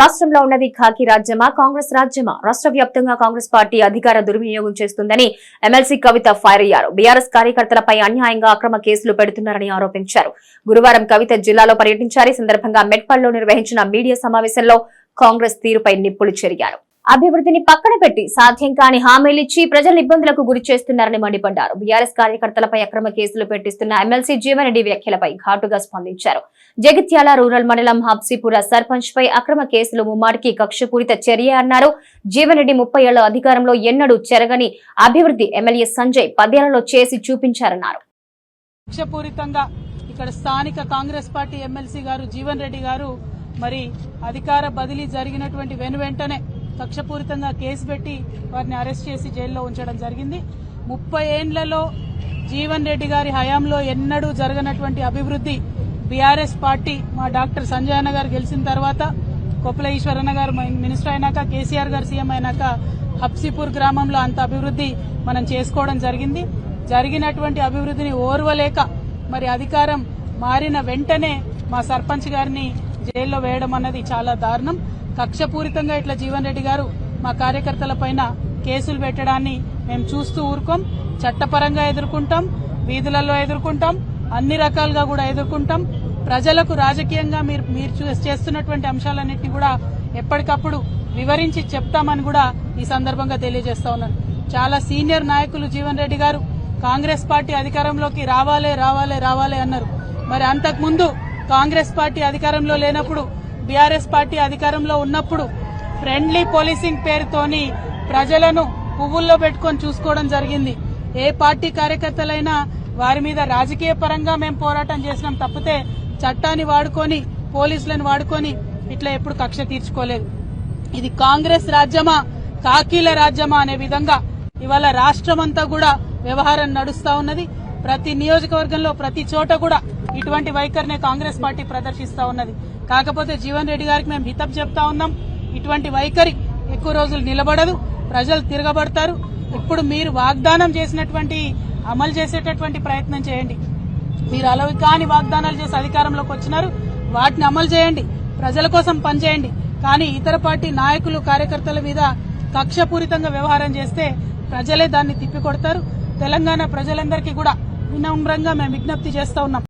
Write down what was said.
రాష్ట్రంలో ఉన్నది ఖాకీ రాజ్యమా కాంగ్రెస్ రాజ్యమా? రాష్ట్ర వ్యాప్తంగా కాంగ్రెస్ పార్టీ అధికార దుర్వినియోగం చేస్తుందని ఎమ్మెల్సీ కవిత ఫైర్ అయ్యారు. బీఆర్ఎస్ కార్యకర్తలపై అన్యాయంగా అక్రమ కేసులు పెడుతున్నారని ఆరోపించారు. గురువారం కవిత జిల్లాలో పర్యటించారు. ఈ సందర్భంగా మెట్పల్లో నిర్వహించిన మీడియా సమావేశంలో కాంగ్రెస్ తీరుపై నిప్పులు చెరిగారు. అభివృద్ధిని పక్కన పెట్టి సాధ్యం కాని హామీలిచ్చి ప్రజలు ఇబ్బందులకు గురి చేస్తున్నారని మండిపడ్డారు. బీఆర్ఎస్ కార్యకర్తలపై అక్రమ కేసులు పెట్టిస్తున్న ఎమ్మెల్సీ జీవనరెడ్డి వ్యాఖ్యలపై ఘాటుగా స్పందించారు. జగిత్యాల రూరల్ మండలం హబ్సీపుర సర్పంచ్ పై అక్రమ కేసులు ముమ్మాటికి కక్షపూరిత చర్య అన్నారు. జీవనరెడ్డి ముప్పై ఏళ్ళ అధికారంలో ఎన్నడూ చెరగని అభివృద్ధి ఎమ్మెల్యే సంజయ్ పదేళ్ళలో చేసి చూపించారన్నారు. ఇక్కడ స్థానిక కాంగ్రెస్ పార్టీ ఎమ్మెల్సీ గారు జీవన్ రెడ్డి గారు మరి అధికార బదిలీ జరిగినటువంటి వెను వెంటనే కక్షపూరితంగా కేసు పెట్టి వారిని అరెస్ట్ చేసి జైల్లో ఉంచడం జరిగింది. ముప్పై ఏండ్లలో జీవన్ రెడ్డి గారి హయాంలో ఎన్నడూ జరగనటువంటి అభివృద్ధి బీఆర్ఎస్ పార్టీ మా డాక్టర్ సంజయ్ అన్న గారు గెలిచిన తర్వాత కొప్పుల ఈశ్వరన్న గారు మినిస్టర్ అయినాక కేసీఆర్ గారు సీఎం అయినాక హబ్సీపూర్ గ్రామంలో అంత అభివృద్ధి మనం చేసుకోవడం జరిగింది. జరిగినటువంటి అభివృద్ధిని ఓర్వలేక మరి అధికారం మారిన వెంటనే మా సర్పంచ్ గారిని జైల్లో వేయడం అన్నది చాలా దారుణం. కక్షపూరితంగా ఇట్లా జీవన్ రెడ్డి గారు మా కార్యకర్తల పైన కేసులు పెట్టడాన్ని మేము చూస్తూ ఊరుకోం. చట్టపరంగా ఎదుర్కొంటాం వీధులలో ఎదుర్కొంటాం అన్ని రకాలుగా కూడా ఎదుర్కొంటాం. ప్రజలకు రాజకీయంగా మీరు మీరు చూ- చేస్తున్నటువంటి అంశాలన్నింటినీ కూడా ఎప్పటికప్పుడు వివరించి చెప్తామని కూడా ఈ సందర్భంగా తెలియజేస్తా ఉన్నాను. చాలా సీనియర్ నాయకులు జీవన్ రెడ్డి గారు కాంగ్రెస్ పార్టీ అధికారంలోకి రావాలే రావాలే రావాలే అన్నారు. మరి అంతకుముందు కాంగ్రెస్ పార్టీ అధికారంలో లేనప్పుడు బీఆర్ఎస్ పార్టీ అధికారంలో ఉన్నప్పుడు ఫ్రెండ్లీ పోలీసింగ్ పేరుతోని ప్రజలను పువ్వుల్లో పెట్టుకొని చూసుకోవడం జరిగింది. ఏ పార్టీ కార్యకర్తలైనా వారి మీద రాజకీయ పరంగా మేము పోరాటం చేసినాం తప్పితే చట్టాన్ని వాడుకొని పోలీసులను వాడుకొని ఇట్లా ఎప్పుడు కక్ష తీర్చుకోలేదు. ఇది కాంగ్రెస్ రాజ్యమా కాకీల రాజ్యమా అనే విధంగా ఇవాళ రాష్ట్రమంతా కూడా వ్యవహారం నడుస్తా ఉన్నది. ప్రతి నియోజకవర్గంలో ప్రతి చోట కూడా ఇటువంటి వైఖరినే కాంగ్రెస్ పార్టీ ప్రదర్శిస్తా ఉన్నది. కాకపోతే జీవన్ రెడ్డి గారికి మేము హితప్ చెప్తా ఉన్నాం. ఇటువంటి వైఖరి ఎక్కువ రోజులు నిలబడదు. ప్రజలు తిరగబడతారు. ఇప్పుడు మీరు వాగ్దానం చేసినటువంటి అమలు చేసేటటువంటి ప్రయత్నం చేయండి. మీరు అలవి కాని వాగ్దానాలు చేసి అధికారంలోకి వచ్చినారు. వాటిని అమలు చేయండి. ప్రజల కోసం పనిచేయండి. కానీ ఇతర పార్టీ నాయకులు కార్యకర్తల మీద కక్షపూరితంగా వ్యవహారం చేస్తే ప్రజలే దాన్ని తిప్పికొడతారు. తెలంగాణ ప్రజలందరికీ కూడా వినమ్రంగా మేము విజ్ఞప్తి చేస్తా ఉన్నాం.